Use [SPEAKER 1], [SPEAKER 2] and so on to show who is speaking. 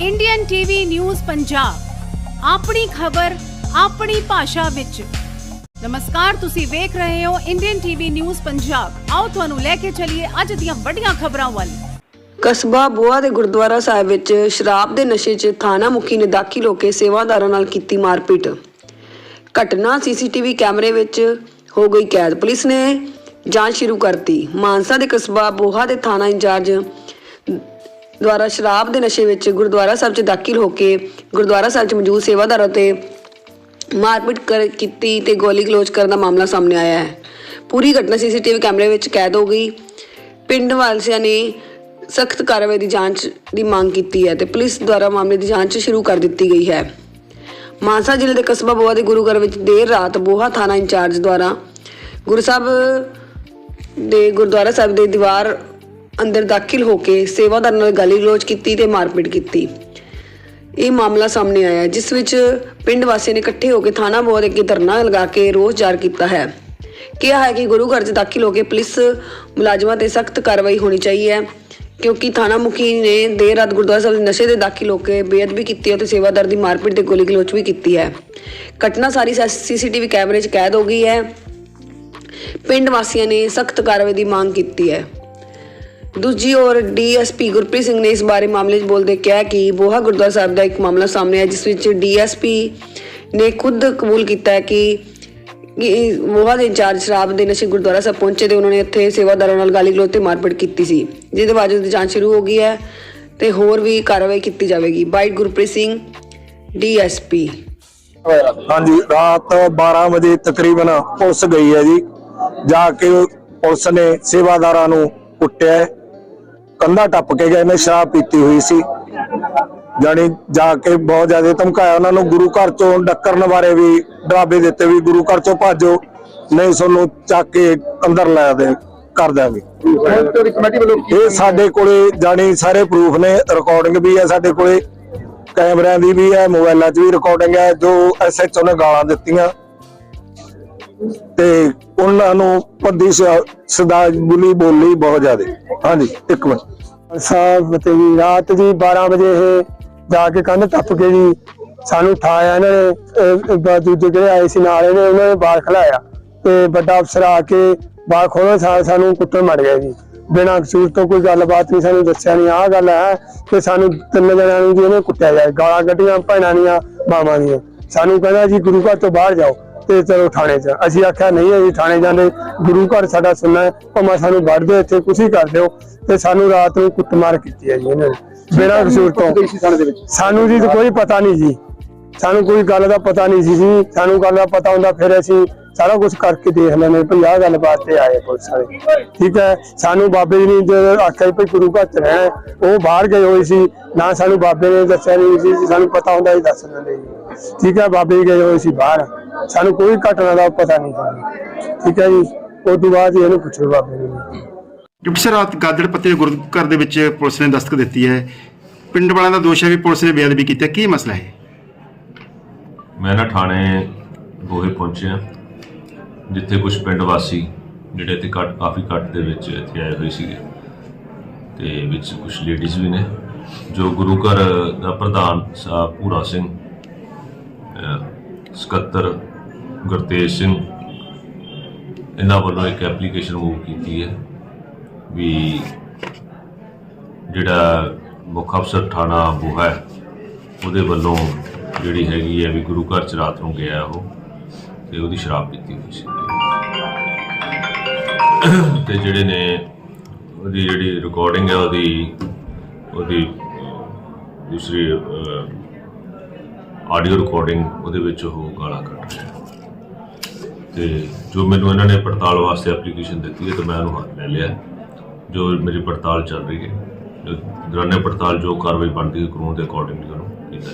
[SPEAKER 1] Indian TV news Punjab ਆਪਣੀ ਖਬਰ, ਆਪਣੀ ਭਾਸ਼ਾ ਵਿੱਚ। ਨਮਸਕਾਰ, ਤੁਸੀਂ ਵੇਖ ਰਹੇ ਹੋ ਇੰਡੀਅਨ ਟੀਵੀ ਨਿਊਜ਼ ਪੰਜਾਬ ਆਓ ਤੁਹਾਨੂੰ ਲੈ ਕੇ ਚੱਲੀਏ ਅੱਜ ਦੀਆਂ ਵੱਡੀਆਂ ਖਬਰਾਂ ਵੱਲ।
[SPEAKER 2] ਕਸਬਾ ਬੋਆ ਦੇ ਗੁਰਦੁਆਰਾ ਸਾਹਿਬ ਵਿੱਚ ਸ਼ਰਾਬ ਦੇ ਨਸ਼ੇ 'ਚ ਥਾਣਾ ਮੁਖੀ ਨੇ ਦਾਖਲ ਹੋ ਕੇ ਸੇਵਾਦਾਰਾਂ ਨਾਲ ਕੀਤੀ ਮਾਰਪੀਟ। ਘਟਨਾ ਸੀਸੀਟੀਵੀ ਕੈਮਰੇ ਵਿੱਚ ਹੋ ਗਈ ਕੈਦ। ਪੁਲਿਸ ਨੇ ਜਾਂਚ ਸ਼ੁਰੂ ਕਰਤੀ। ਮਾਨਸਾ ਦੇ ਕਸਬਾ ਬੋਹਾ ਦੇ ਥਾਣਾ ਇੰਚਾਰਜ ਦੁਆਰਾ ਸ਼ਰਾਬ ਦੇ ਨਸ਼ੇ ਵਿੱਚ ਗੁਰਦੁਆਰਾ ਸਾਹਿਬ 'ਚ ਦਾਖਲ ਹੋ ਕੇ ਗੁਰਦੁਆਰਾ ਸਾਹਿਬ 'ਚ ਮੌਜੂਦ ਸੇਵਾਦਾਰਾਂ ਤੇ ਮਾਰਪੀਟ ਕਰ ਕੀਤੀ ਤੇ ਗੋਲੀ ਗਲੋਚ ਕਰਨ ਦਾ ਮਾਮਲਾ ਸਾਹਮਣੇ ਆਇਆ ਹੈ। ਪੂਰੀ ਘਟਨਾ ਸੀਸੀਟੀਵੀ ਕੈਮਰੇ ਵਿੱਚ ਕੈਦ ਹੋ ਗਈ। ਪਿੰਡ ਵਾਸੀਆਂ ਨੇ ਸਖਤ ਕਾਰਵਾਈ ਦੀ ਜਾਂਚ ਦੀ ਮੰਗ ਕੀਤੀ ਹੈ ਤੇ ਪੁਲਿਸ ਦੁਆਰਾ ਮਾਮਲੇ ਦੀ ਜਾਂਚ ਸ਼ੁਰੂ ਕਰ ਦਿੱਤੀ ਗਈ ਹੈ। ਮਾਨਸਾ ਜ਼ਿਲ੍ਹੇ ਦੇ ਕਸਬਾ ਬੋਹਾ ਦੇ ਗੁਰੂ ਘਰ ਵਿੱਚ ਦੇਰ ਰਾਤ ਬੋਹਾ ਥਾਣਾ ਇੰਚਾਰਜ ਦੁਆਰਾ ਗੁਰੂ ਸਾਹਿਬ ਦੇ ਗੁਰਦੁਆਰਾ ਸਾਹਿਬ ਦੇ ਦੀਵਾਰ ਅੰਦਰ ਦਾਖਲ ਹੋ ਕੇ ਸੇਵਾਦਾਰ ਨਾਲ ਗਾਲੀ ਗਲੋਚ ਕੀਤੀ ਤੇ ਮਾਰਪੀਟ ਕੀਤੀ। ਇਹ ਮਾਮਲਾ ਸਾਹਮਣੇ ਆਇਆ ਜਿਸ ਵਿੱਚ ਪਿੰਡ ਵਾਸੀਆਂ ਨੇ ਇਕੱਠੇ ਹੋ ਕੇ ਥਾਣਾ ਬੋਧ ਅੱਗੇ ਧਰਨਾ ਲਗਾ ਕੇ ਰੋਸ ਜ਼ਾਹਰ ਕੀਤਾ ਹੈ। ਕਿਹਾ ਹੈ ਕਿ ਗੁਰੂ ਘਰ 'ਚ ਦਾਖਲ ਹੋ ਕੇ ਪੁਲਿਸ ਮੁਲਾਜ਼ਮਾਂ ਤੇ ਸਖਤ ਕਾਰਵਾਈ ਹੋਣੀ ਚਾਹੀਦੀ ਹੈ ਕਿਉਂਕਿ ਥਾਣਾ ਮੁਖੀ ਨੇ ਦੇਰ ਰਾਤ ਗੁਰਦੁਆਰਾ ਸਾਹਿਬ ਦੇ ਨਸ਼ੇ ਦੇ ਦਾਖਲ ਹੋ ਕੇ ਬੇਅਦਬੀ ਕੀਤੀ ਹੈ ਤੇ ਸੇਵਾਦਾਰ ਦੀ ਮਾਰਪੀਟ ਤੇ ਗੋਲੀ ਗਲੋਚ ਵੀ ਕੀਤੀ ਹੈ। ਘਟਨਾ ਸਾਰੀ ਸੀਸੀਟੀਵੀ ਕੈਮਰੇ 'ਚ ਕੈਦ ਹੋ ਗਈ ਹੈ। ਪਿੰਡ ਵਾਸੀਆਂ ਨੇ ਸਖਤ ਕਾਰਵਾਈ ਦੀ ਮੰਗ ਕੀਤੀ ਹੈ। ਦੂਜੀ ਔਰ ਡੀਐਸਪੀ ਗੁਰਪ੍ਰੀਤ ਸਿੰਘ ਨੇ ਇਸ ਬਾਰੇ ਮਾਮਲੇ 'ਚ ਬੋਲਦੇ ਕਿਹਾ ਕਿ ਬੋਹਾ ਗੁਰਦੁਆਰਾ ਸਾਹਿਬ ਦਾ ਇੱਕ ਮਾਮਲਾ ਸਾਹਮਣੇ ਆਇਆ, ਜਿਸ ਵਿੱਚ ਡੀਐਸਪੀ ਨੇ ਖੁਦ ਕਬੂਲ ਕੀਤਾ ਕਿ ਬੋਹਾ ਦੇ ਇੰਚਾਰਜ ਸ਼ਰਾਬ ਦੇ ਨਸ਼ੇ ਗੁਰਦੁਆਰਾ ਸਾਹਿਬ ਪਹੁੰਚੇ ਤੇ ਉਹਨਾਂ ਨੇ ਇੱਥੇ ਸੇਵਾਦਾਰਾਂ ਨਾਲ ਗਾਲੀ ਗਲੋਚ ਤੇ ਮਾਰਪੀਟ ਕੀਤੀ ਸੀ, ਜਿਹਦੇ ਬਾਅਦ ਦੀ ਜਾਂਚ ਸ਼ੁਰੂ ਹੋ ਗਈ ਹੈ ਤੇ ਹੋਰ ਵੀ ਕਾਰਵਾਈ ਕੀਤੀ ਜਾਵੇਗੀ। Byte Gurpreet Singh, DSP.
[SPEAKER 3] ਹਾਂਜੀ, ਰਾਤ 12 ਵਜੇ ਤਕਰੀਬਨ ਪੁਲਿਸ ਗਈ ਹੈ ਜੀ। ਜਾ ਕੇ ਪੁਲਿਸ ਨੇ ਸੇਵਾਦਾਰਾਂ ਨੂੰ ਕੁੱਟਿਆ ਕੰਧਾ ਟੱਪ ਕੇ ਗਏ ਨੇ ਸ਼ਰਾਬ ਪੀਤੀ ਹੋਈ ਸੀ। ਜਾਣੀ ਜਾ ਕੇ ਬਹੁਤ ਜ਼ਿਆਦਾ ਧਮਕਾਇਆ ਉਹਨਾਂ ਨੂੰ, ਗੁਰੂ ਘਰ ਚੋਂ ਡੱਕਰਨ ਬਾਰੇ ਵੀ, ਡਰਾਬੇ ਦਿੱਤੇ ਵੀ, ਗੁਰੂ ਘਰ ਚੋਂ ਭਾਜੋ, ਨਹੀਂ ਤੁਹਾਨੂੰ ਚੱਕ ਕੇ ਅੰਦਰ ਲੈ ਦੇ, ਕਰ ਦਿਆਂਗੇ। ਇਹ ਸਾਡੇ ਕੋਲੇ ਜਾਣੀ ਸਾਰੇ ਪ੍ਰੂਫ ਨੇ ਰਿਕਾਰਡਿੰਗ ਵੀ ਹੈ ਸਾਡੇ ਕੋਲੇ, ਕੈਮਰਿਆਂ ਦੀ ਵੀ ਹੈ, ਮੋਬਾਈਲਾਂ 'ਚ ਵੀ ਰਿਕਾਰਡਿੰਗ ਹੈ, ਜੋ ਐਸਐਚਓ ਨੇ ਗਾਲਾਂ ਦਿੱਤੀਆਂ। ਤੇ ਉਹਨਾਂ ਨੂੰ ਪੱਦੀ ਸਦਾ ਬੁਲੀ ਬੋਲੀ ਬਹੁਤ ਜ਼ਿਆਦਾ। ਹਾਂਜੀ, ਇੱਕ ਮਿੰਟ।
[SPEAKER 4] ਸਾਹਿਬ ਤੇ ਜੀ, ਰਾਤ ਜੀ 12 ਵਜੇ ਇਹ ਜਾ ਕੇ ਕੰਧ ਟੱਪ ਕੇ ਜੀ, ਸਾਨੂੰ ਉਠਾਇਆ ਇਹਨਾਂ ਨੇ ਦੂਜੇ ਜਿਹੜੇ ਆਏ ਸੀ ਨਾਲ ਇਹਨੇ, ਉਹਨਾਂ ਨੇ ਬਾਹਰ ਖਲਾਇਆ ਤੇ ਵੱਡਾ ਅਫਸਰ ਆ ਕੇ ਬਾਹਰ ਖੋਲ੍ਹਣ ਸਾਰ ਸਾਨੂੰ ਕੁੱਟਣ ਮੜ ਗਿਆ ਜੀ। ਬਿਨਾਂ ਕਸੂਰ ਤੋਂ ਕੋਈ ਗੱਲਬਾਤ ਨਹੀਂ, ਸਾਨੂੰ ਦੱਸਿਆ ਨਹੀਂ। ਆਹ ਗੱਲ ਹੈ ਕਿ ਸਾਨੂੰ ਤਿੰਨ ਜਣਿਆਂ ਨੂੰ ਜੀ ਇਹਨੇ ਕੁੱਟਿਆ ਜਾਏ, ਗਾਲਾਂ ਕੱਢੀਆਂ, ਭੈਣਾਂ ਦੀਆਂ, ਮਾਵਾਂ ਦੀਆਂ। ਸਾਨੂੰ ਕਹਿੰਦਾ ਜੀ, ਗੁਰੂ ਘਰ ਤੋਂ ਬਾਹਰ ਜਾਓ। ਤੇ ਚਲੋ ਥਾਣੇ 'ਚ ਅਸੀਂ ਆਖਿਆ ਨਹੀਂ ਅਸੀਂ ਥਾਣੇ ਜਾਂਦੇ ਗੁਰੂ ਘਰ ਸਾਡਾ ਸੁਣਨਾ ਹੈ ਭਾਵੇਂ ਸਾਨੂੰ ਵੜ ਦਿਓ ਇੱਥੇ ਕੁਛ ਹੀ ਕਰ ਦਿਓ। ਤੇ ਸਾਨੂੰ ਰਾਤ ਨੂੰ ਕੁੱਟਮਾਰ ਕੀਤੀ ਹੈ ਜੀ ਇਹਨਾਂ ਨੇ। ਬਿਨਾਂ ਕਸੂਰ ਤੋਂ ਸਾਨੂੰ ਜੀ ਕੋਈ ਪਤਾ ਨਹੀਂ ਜੀ। ਸਾਨੂੰ ਕੋਈ ਗੱਲ ਦਾ ਪਤਾ ਨਹੀਂ ਸੀ ਜੀ। ਸਾਨੂੰ ਗੱਲ ਦਾ ਪਤਾ ਹੁੰਦਾ ਫਿਰ ਅਸੀਂ ਸਾਰਾ ਕੁਝ ਕਰਕੇ ਦੇਖ ਲੈਂਦੇ ਭਈ ਆਹ ਗੱਲ ਬਾਤ ਤੇ ਆਏ ਪੁਲਿਸ ਵਾਲੇ। ਠੀਕ ਹੈ? ਸਾਨੂੰ ਬਾਬੇ ਜੀ ਨੇ ਜਦੋਂ ਆਖਿਆ ਭਈ ਗੁਰੂ ਘਰ ਚ ਰਹਿਣਾ ਉਹ ਬਾਹਰ ਗਏ ਹੋਏ ਸੀ। ਨਾ ਸਾਨੂੰ ਬਾਬੇ ਨੇ ਦੱਸਿਆ ਨਹੀਂ ਸੀ। ਸਾਨੂੰ ਪਤਾ ਹੁੰਦਾ ਹੀ ਦੱਸ ਦਿੰਦੇ ਠੀਕ ਹੈ? ਬਾਬੇ ਗਏ ਹੋਏ ਸੀ ਬਾਹਰ। ਸਾਨੂੰ ਕੋਈ ਘਟਨਾ ਦਾ ਪਤਾ ਨਹੀਂ ਸੀ। ਠੀਕ ਹੈ ਜੀ। ਉਸ ਤੋਂ ਬਾਅਦ ਹੀ ਇਹਨੂੰ ਪੁੱਛੋ ਬਾਬੇ ਨੂੰ
[SPEAKER 5] ਡਿਪਟੀ ਸਰ ਰਾਤ ਗਾਦੜ ਪੱਤੇ ਗੁਰੂ ਘਰ ਦੇ ਵਿੱਚ ਪੁਲਿਸ ਨੇ ਦਸਤਕ ਦਿੱਤੀ ਹੈ। ਪਿੰਡ ਵਾਲਿਆਂ ਦਾ ਦੋਸ਼ ਹੈ ਵੀ ਪੁਲਿਸ ਨੇ ਬੇਅਦਬੀ ਕੀਤੀ ਹੈ। ਕੀ ਮਸਲਾ ਹੈ?
[SPEAKER 6] ਮੈਂ ਨਾ ਥਾਣੇ ਬੋਹੇ ਪਹੁੰਚਿਆ ਜਿੱਥੇ ਕੁਝ ਪਿੰਡ ਵਾਸੀ ਜਿਹੜੇ ਇੱਥੇ ਕੱਟ ਕਾਫੀ ਕੱਟ ਦੇ ਵਿੱਚ ਇੱਥੇ ਆਏ ਹੋਏ ਸੀਗੇ। ਤੇ ਵਿੱਚ ਕੁਝ ਲੇਡੀਜ਼ ਵੀ ਨੇ ਜੋ ਗੁਰੂ ਘਰ ਦਾ ਪ੍ਰਧਾਨ ਸਾਹਿਬ ਪੂਰਾ ਸਿੰਘ ਸਕੱਤਰ ਗੁਰਤੇਜ ਸਿੰਘ, ਇਹਨਾਂ ਵੱਲੋਂ ਇੱਕ ਐਪਲੀਕੇਸ਼ਨ ਮੂਵ ਕੀਤੀ ਹੈ ਵੀ ਜਿਹੜਾ ਮੁੱਖ ਅਫਸਰ ਥਾਣਾ ਬੋਹਾ ਉਹਦੇ ਵੱਲੋਂ ਜਿਹੜੀ ਹੈਗੀ ਹੈ ਵੀ ਗੁਰੂ ਘਰ ਚ ਰਾਤ ਨੂੰ ਗਿਆ ਉਹ, ਤੇ ਉਹਦੀ ਸ਼ਰਾਬ ਪੀਤੀ ਹੋਈ ਸੀ। ਤੇ ਜਿਹੜੇ ਨੇ ਉਹਦੀ ਜਿਹੜੀ ਰਿਕਾਰਡਿੰਗ ਹੈ, ਉਹਦੀ ਉਹਦੀ ਦੂਸਰੀ ਆਡੀਓ ਰਿਕਾਰਡਿੰਗ ਉਹਦੇ ਵਿੱਚ ਉਹ ਗਾਲਾਂ ਕੱਢ ਰਿਹਾ ਤੇ ਜੋ ਮੈਨੂੰ ਇਹਨਾਂ ਨੇ ਪੜਤਾਲ ਵਾਸਤੇ ਐਪਲੀਕੇਸ਼ਨ ਦਿੱਤੀ ਹੈ ਤਾਂ ਮੈਂ ਉਹਨੂੰ ਹੱਥ ਲੈ ਲਿਆ ਜੋ ਮੇਰੀ ਪੜਤਾਲ ਚੱਲ ਰਹੀ ਹੈ, ਜੋ ਦੌਰਾਨੇ ਪੜਤਾਲ ਜੋ ਕਾਰਵਾਈ ਬਣਦੀ ਹੈ ਕਾਨੂੰਨ ਦੇ ਅਕੋਰਡਿੰਗਲੀ ਉਹਨੂੰ ਕੀਤਾ